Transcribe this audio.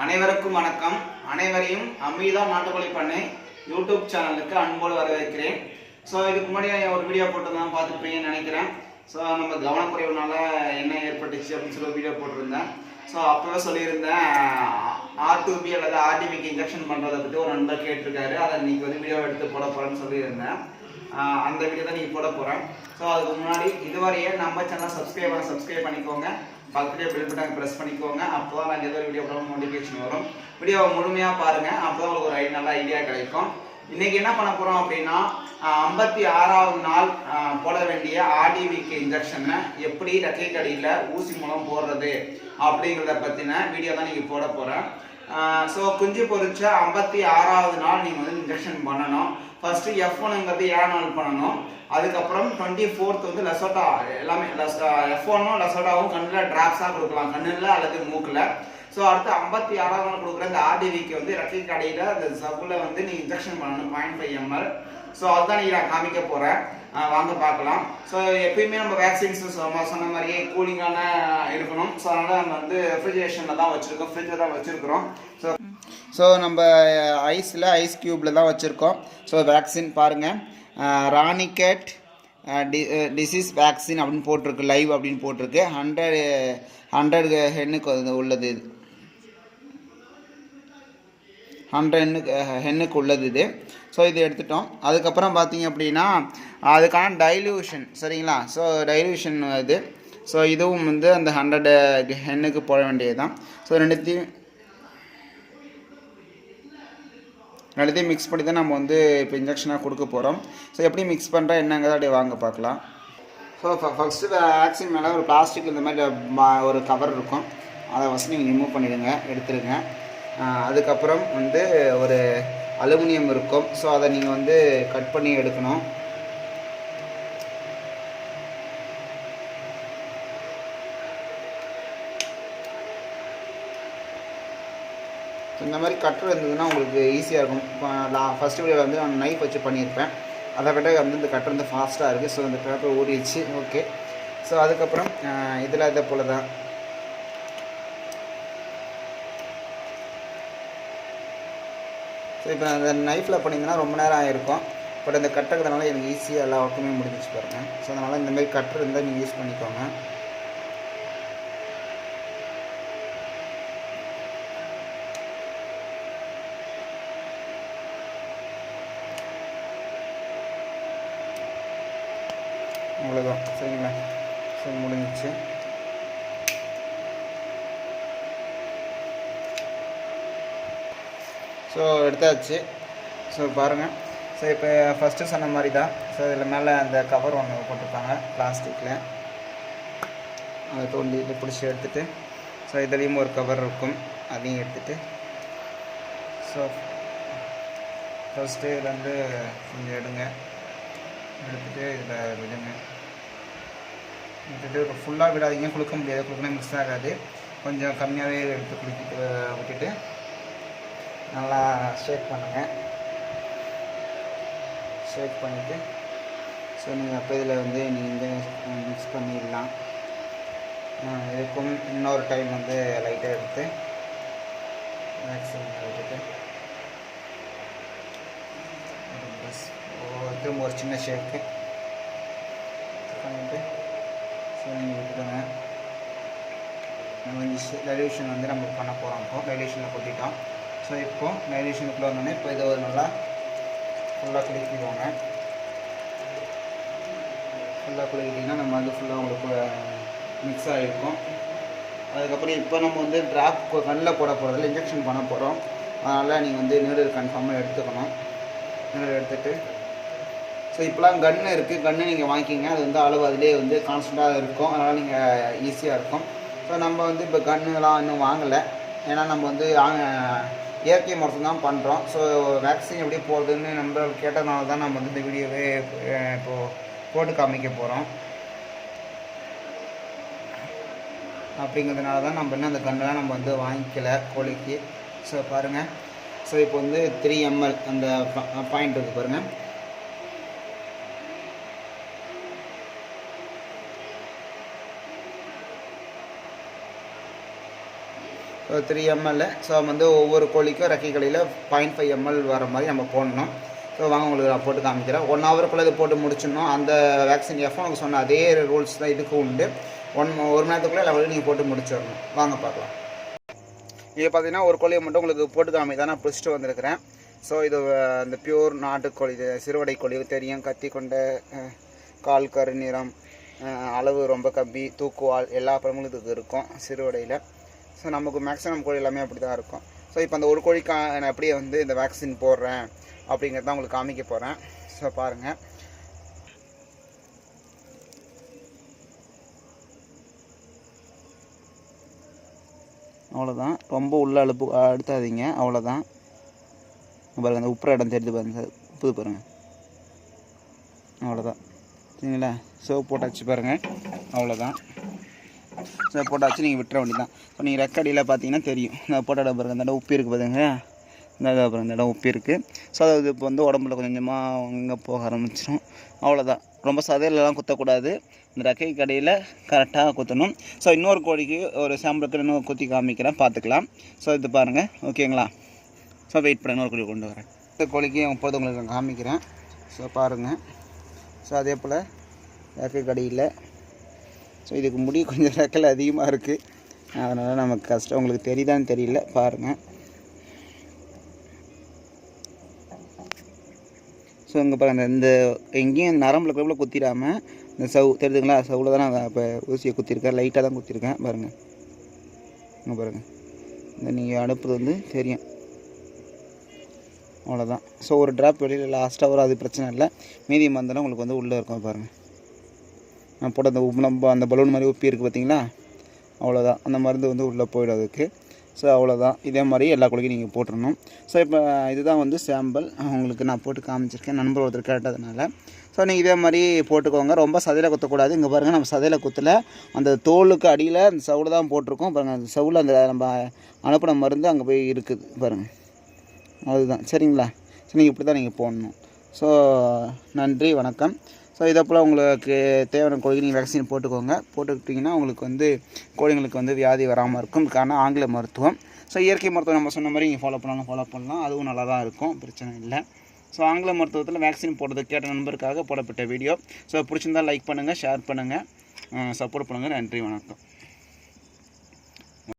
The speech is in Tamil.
அனைவருக்கும் வணக்கம். அனைவரையும் அமீதா நாட்டுக்கோழி பண்ணை யூடியூப் சேனலுக்கு அன்போடு வரவேற்கிறேன். ஸோ இதுக்கு முன்னாடி ஒரு வீடியோ போட்டிருந்தேன் பார்த்துருப்பீங்கன்னு நினைக்கிறேன். ஸோ நம்ம கவனக்குறைவுனால என்ன ஏற்பட்டுச்சு அப்படின்னு சொல்லி வீடியோ போட்டிருந்தேன். ஸோ அப்போவே சொல்லியிருந்தேன் ஆர்டிபி அல்லது ஆர்டிபிக்கு இன்ஜெக்ஷன் பண்ணுறதை பற்றி ஒரு நண்பர் கேட்டிருக்காரு. அதை இன்னைக்கு வந்து வீடியோ எடுத்து போட போகிறேன்னு சொல்லியிருந்தேன். அந்த வீடியோ தான் நீங்கள் போட போகிறேன் ஸோ அதுக்கு முன்னாடி இதுவரையே நம்ம சேனல் சப்ஸ்கிரைப் பண்ண சப்ஸ்கிரைப் பண்ணிக்கோங்க. பக்கத்துலேயே பெல் பட்டன் ப்ரெஸ் பண்ணிக்கோங்க. அப்போ தான் நாங்கள் ஏதோ வீடியோ போட நோட்டிஃபிகேஷன் வரும். வீடியோவை முழுமையாக பாருங்கள் அப்போ தான் உங்களுக்கு ஒரு ஐடி நல்ல ஐடியா கிடைக்கும். இன்றைக்கி என்ன பண்ண போகிறோம் அப்படின்னா ஐம்பத்தி ஆறாவது நாள் போட வேண்டிய ஆர்டிவிக்கு இன்ஜெக்ஷனை எப்படி ரெக்கை கடியில் ஊசி மூலம் போடுறது அப்படிங்கிறத பற்றின வீடியோ தான் நீங்கள் போட போகிறேன் ஸோ குஞ்சு பொரிச்ச ஐம்பத்தி ஆறாவது நாள் நீங்கள் வந்து இன்ஜெக்ஷன் பண்ணணும். ஃபஸ்ட்டு எஃப் ஒன்னுங்கிறது ஏழு நாள் பண்ணணும்? அதுக்கப்புறம் டுவெண்ட்டி ஃபோர்த் வந்து லெசோட்டா எல்லாமே எஃப் ஒன்னும் லெசோட்டாவும் கண்ணில் ட்ராப்ஸாக கொடுக்கலாம். கண்ணில் அல்லது மூக்கில். ஸோ அடுத்து ஐம்பத்தி ஆறாவது நாள் கொடுக்குற இந்த ஆர்டிவிக்கு வந்து ரெக்கை கடையில் அந்த சப்புல வந்து நீ இன்ஜெக்ஷன் பண்ணணும். பாயிண்ட் ஃபைவ் எம்எல் ஸோ அதுதான் நீ நான் காமிக்க போகிறேன் வாங்க பார்க்கலாம். ஸோ எப்பயுமே நம்ம வேக்சின்ஸ் சொன்ன மாதிரியே கூலிங்கான இருக்கணும். ஸோ அதனால் நம்ம வந்து ரெஃப்ரிஜரேஷனில் தான் வச்சுருக்கோம். ஃப்ரிட்ஜில் தான் வச்சுருக்கிறோம். ஸோ ஸோ நம்ம ஐஸில் ஐஸ் க்யூப்பில் தான் வச்சுருக்கோம். ஸோ வேக்சின் பாருங்கள் uh, Ranikhet D disease vaccine அப்படின்னு போட்டிருக்கு லைவ் அப்படின்னு போட்டிருக்கு. ஹண்ட்ரட் ஹண்ட்ரட் ஹென்னுக்கு உள்ளது இது. ஹண்ட்ரட் ஹென்னுக்கு ஹென்னுக்கு உள்ளது இது. ஸோ இது எடுத்துட்டோம். அதுக்கப்புறம் பார்த்தீங்க அப்படின்னா அதுக்கான டைல்யூஷன் சரிங்களா? ஸோ டைல்யூஷன் இது. ஸோ இதுவும் வந்து அந்த ஹண்ட்ரட் ஹென்னுக்கு போட வேண்டியது தான் ஸோ ரெண்டுத்தையும் ரெண்டுத்தையும் மிக்ஸ் பண்ணி தான் நம்ம வந்து இப்போ இன்ஜெக்ஷனாக கொடுக்க போகிறோம் ஸோ எப்படி மிக்ஸ் பண்ணுறா என்னங்கிறத அப்படியே வாங்க பார்க்கலாம். ஸோ ஃபஸ்ட்டு வேக்சின் மேலே ஒரு பிளாஸ்டிக் இந்த மாதிரி ஒரு கவர் இருக்கும். அதை ஃபஸ்ட் நீங்கள் ரிமூவ் பண்ணிடுங்க எடுத்துருங்க அதுக்கப்புறம் வந்து ஒரு அலுமினியம் இருக்கும். ஸோ அதை நீங்கள் வந்து கட் பண்ணி எடுக்கணும். இந்த மாதிரி கட்டர் இருந்ததுன்னா உங்களுக்கு ஈஸியாக இருக்கும். இப்போ நான் ஃபஸ்ட் வீடியோவில் வந்து நான் நைஃப் வச்சு பண்ணியிருப்பேன். அதை விட வந்து இந்த கட்டர் வந்து ஃபாஸ்ட்டாக இருக்குது ஸோ அந்த பேப்பர் ஓடிடுச்சு. ஓகே ஸோ அதுக்கப்புறம் இதில் இதை போல் தான் ஸோ இப்போ அந்த நைஃப்பில் பண்ணிங்கன்னா ரொம்ப நேரம் ஆகிருக்கும் பட் இந்த கட்டுறதுனால எனக்கு ஈஸியாக எல்லா ஒர்க்குமே முடிஞ்சிச்சு பாருங்கள் ஸோ அதனால் இந்தமாதிரி கட்டர் இருந்தால் நீங்கள் யூஸ் பண்ணிக்கோங்க. அவ்வளோதான் சரிங்களா ஸோ முடிஞ்சிச்சு. ஸோ எடுத்தாச்சு. ஸோ பாருங்கள் ஸோ இப்போ ஃபஸ்ட்டு சொன்ன மாதிரி தான் ஸோ இதில் மேலே அந்த கவர் ஒன்று போட்டிருப்பாங்க பிளாஸ்டிக்கில் அதை தோண்டி இது பிடிச்சி எடுத்துகிட்டு ஸோ இதுலேயும் ஒரு கவர் இருக்கும். அதையும் எடுத்துகிட்டு ஸோ ஃபஸ்ட்டு இதில் வந்து கொஞ்சம் எடுங்க. எடுத்துகிட்டு இதில் விடுங்க. விட்டுட்டு ஃபுல்லாக விடாதீங்க. கொடுக்க முடியாது. கொடுக்கணும் மிக்ஸ் ஆகாது. கொஞ்சம் கம்மியாகவே எடுத்து குளிக்கிட்டு விட்டுட்டு நல்லா ஷேக் பண்ணுங்கள் ஷேக் பண்ணிவிட்டு ஸோ நீங்கள் அப்போ இதில் வந்து நீங்கள் மிக்ஸ் பண்ணிடலாம். இதுக்கும் இன்னொரு டைம் வந்து லைட்டாக எடுத்து மேக்ஸிமம் விட்டுட்டு. திரும்ப ஒரு சின்ன ஷேக்கு பண்ணிட்டு ஸோ விட்டுக்கோங்க நம்ம நம்ம டைல்யூஷன் வந்து நம்ம பண்ண போகிறோம் இப்போ டைல்யூஷனில் கொட்டிட்டோம். ஸோ இப்போ டைல்யூஷனுக்குள்ளே வந்தோடனே இப்போ இதை ஒரு நல்லா ஃபுல்லாக குளிக்கிடுவாங்க. ஃபுல்லாக குளிக்கிட்டிங்கன்னா நம்ம வந்து ஃபுல்லாக உங்களுக்கு மிக்ஸ் ஆகிருக்கும் அதுக்கப்புறம் இப்போ நம்ம வந்து ட்ராப் கண்ணில் போட போகிறதில்ல இன்ஜெக்ஷன் பண்ண போகிறோம் அதனால் நீங்கள் வந்து நீடல் கன்ஃபார்மாக எடுத்துக்கணும். நீடல் எடுத்துகிட்டு ஸோ இப்போலாம் கன்று இருக்குது கன்று நீங்கள் வாங்கிக்கிங்க. அது வந்து அளவு அதிலே வந்து கான்ஸ்டண்ட்டாக இருக்கும். அதனால் நீங்கள் ஈஸியாக இருக்கும். ஸோ நம்ம வந்து இப்போ கன்னுலாம் இன்னும் வாங்கலை. ஏன்னா நம்ம வந்து இயற்கை மருத்துவம் தான் பண்ணுறோம் ஸோ வேக்சின் எப்படி போடுறதுன்னு நம்ம கேட்டதுனால தான் நம்ம வந்து இந்த வீடியோவே இப்போது போட்டு காமிக்க போகிறோம் அப்படிங்கிறதுனால தான் நம்ம இன்னும் அந்த கன்றுலாம் நம்ம வந்து வாங்கிக்கல கோழிக்கு. ஸோ பாருங்கள் ஸோ இப்போ வந்து த்ரீ எம்எல் அந்த பாயிண்ட் இருக்குது பாருங்கள் த்ரீ எம்எல் ஸோ வந்து ஒவ்வொரு கோழிக்கும் ரெக்கை கடையில் பாயிண்ட் ஃபைவ் எம்எல் வர மாதிரி நம்ம போடணும். ஸோ வாங்க உங்களுக்கு நான் போட்டு காமிக்கிறேன். ஒன் ஹவருக்குள்ளே இது போட்டு முடிச்சிடணும். அந்த வேக்சின் எஃப்எம் சொன்ன அதே ரூல்ஸ் தான் இதுக்கும் உண்டு. ஒன் ஒரு மணி நேரத்துக்குள்ளே லெவலில் நீங்கள் போட்டு முடிச்சிடணும். வாங்க பார்க்கலாம். இது பார்த்தீங்கன்னா ஒரு கோழியை மட்டும் உங்களுக்கு போட்டு காமி தான் நான் பிடிச்சிட்டு வந்திருக்கிறேன். ஸோ இது அந்த பியூர் நாட்டுக்கோழி இது சிறுவடை கோழி தெரியும். கத்தி கொண்ட கால் கருநிறம் அளவு ரொம்ப கம்மி தூக்குவால் எல்லா பழமும் இதுக்கு இருக்கும் சிறுவடையில். ஸோ நமக்கு மேக்ஸிமம் கோழி எல்லாமே அப்படி தான் இருக்கும். ஸோ இப்போ அந்த ஒரு கோழிக்கா நான் அப்படியே வந்து இந்த வேக்சின் போடுறேன் அப்படிங்கிறத உங்களுக்கு காமிக்க போகிறேன் ஸோ பாருங்கள் அவ்வளோதான் ரொம்ப உள்ள அழுப்பு அழுத்தாதீங்க. அவ்வளோதான் பாருங்கள் பாருங்க அந்த உப்புற இடம் தெரிஞ்சு பாருங்க உப்புது பாருங்க. அவ்வளோதான் சரிங்களா? சோப் போட்டாச்சு பாருங்கள் அவ்வளோதான் சோப் போட்டாச்சு நீங்கள் விட்டுற வேண்டியதான் ஸோ நீங்கள் ரெக்கடியில் பார்த்தீங்கன்னா தெரியும். இந்த போட்ட இடம் பாருங்க அந்த இடம் உப்பு இருக்குது பார்த்துங்க இந்த அப்புறம் இந்த இடம் உப்பு இருக்குது ஸோ அது இப்போ வந்து உடம்புல கொஞ்சம் கொஞ்சமாக அங்கே போக ஆரம்பிச்சிடும் அவ்வளோதான் ரொம்ப சதையிலலாம் குத்தக்கூடாது. இந்த ரெக்கை கடையில் கரெக்டாக குத்தணும். ஸோ இன்னொரு கோழிக்கு ஒரு சாம்பிளுக்கு இன்னும் குத்தி காமிக்கிறேன். பார்த்துக்கலாம். ஸோ இது பாருங்கள் ஓகேங்களா ஸோ வெயிட் பண்ண இன்னொரு கோழி கொண்டு வரேன். இந்த கோழிக்கு முப்பது உங்களுக்கு நான் காமிக்கிறேன். ஸோ பாருங்கள் ஸோ அதே போல் ரெக்கை கடையில் ஸோ இதுக்கு முடி கொஞ்சம் ரெக்கல் அதிகமாக இருக்குது அதனால் நமக்கு கஷ்டம். உங்களுக்கு தெரியுதான்னு தெரியல. பாருங்கள் ஸோ இங்கே பாருங்கள் இந்த எங்கேயும் நரம்பில் கூட குத்திடாமல் இந்த சவு தெரியுதுங்களா? சவுவில் தான் நான் இப்போ ஊசியை குத்திருக்கேன். லைட்டாக தான் குத்திருக்கேன். பாருங்கள் இங்கே பாருங்கள் இந்த நீங்கள் அனுப்புறது வந்து தெரியும். அவ்வளோதான் ஸோ ஒரு ட்ராப் வெளியில் லாஸ்ட்டாக வரும் அது பிரச்சனை இல்லை. மீதி மருந்தெல்லாம் உங்களுக்கு வந்து உள்ளே இருக்கும். பாருங்கள் போட்ட அந்த உப்பு நம்ம அந்த பலூன் மாதிரி உப்பி இருக்குது பார்த்தீங்களா? அவ்வளோதான் அந்த மருந்து வந்து உள்ளே போயிடும் அதுக்கு. ஸோ அவ்வளோதான் இதே மாதிரி எல்லா குழிக்கும் நீங்கள் போட்டுடணும் ஸோ இப்போ இதுதான் வந்து சாம்பிள் உங்களுக்கு நான் போட்டு காமிச்சிருக்கேன். நண்பர் ஒருத்தர் கேட்டதுனால. ஸோ நீங்கள் இதே மாதிரி போட்டுக்கோங்க. ரொம்ப சதையில் குத்தக்கூடாது. இங்கே பாருங்கள் நம்ம சதையில் குத்தல. அந்த தோலுக்கு அடியில் அந்த சவுளை தான் போட்டிருக்கோம். பாருங்கள் அந்த சவுல அந்த நம்ம அனுப்பின மருந்து அங்கே போய் இருக்குது. பாருங்கள் அதுதான். சரிங்களா? சரி நீங்கள் இப்படி தான் நீங்கள் போடணும். ஸோ நன்றி. வணக்கம். ஸோ இதே போல் உங்களுக்கு தேவையான கோழிக்கு நீங்கள் வேக்சின் போட்டுக்கோங்க. போட்டுக்கிட்டிங்கன்னா உங்களுக்கு வந்து கோழிங்களுக்கு வந்து வியாதி வராமல் இருக்கும். காரணம் ஆங்கில மருத்துவம். ஸோ இயற்கை மருத்துவம் நம்ம சொன்ன மாதிரி நீங்கள் ஃபாலோ பண்ணாலும் ஃபாலோ பண்ணலாம். அதுவும் நல்லா தான் இருக்கும். பிரச்சனை இல்லை. ஸோ ஆங்கில மருத்துவத்தில் வேக்சின் போடுறது கேட்ட நண்பருக்காக போடப்பட்ட வீடியோ ஸோ பிடிச்சிருந்தால் லைக் பண்ணுங்கள் ஷேர் பண்ணுங்கள் சப்போர்ட் பண்ணுங்கள் நன்றி வணக்கம்.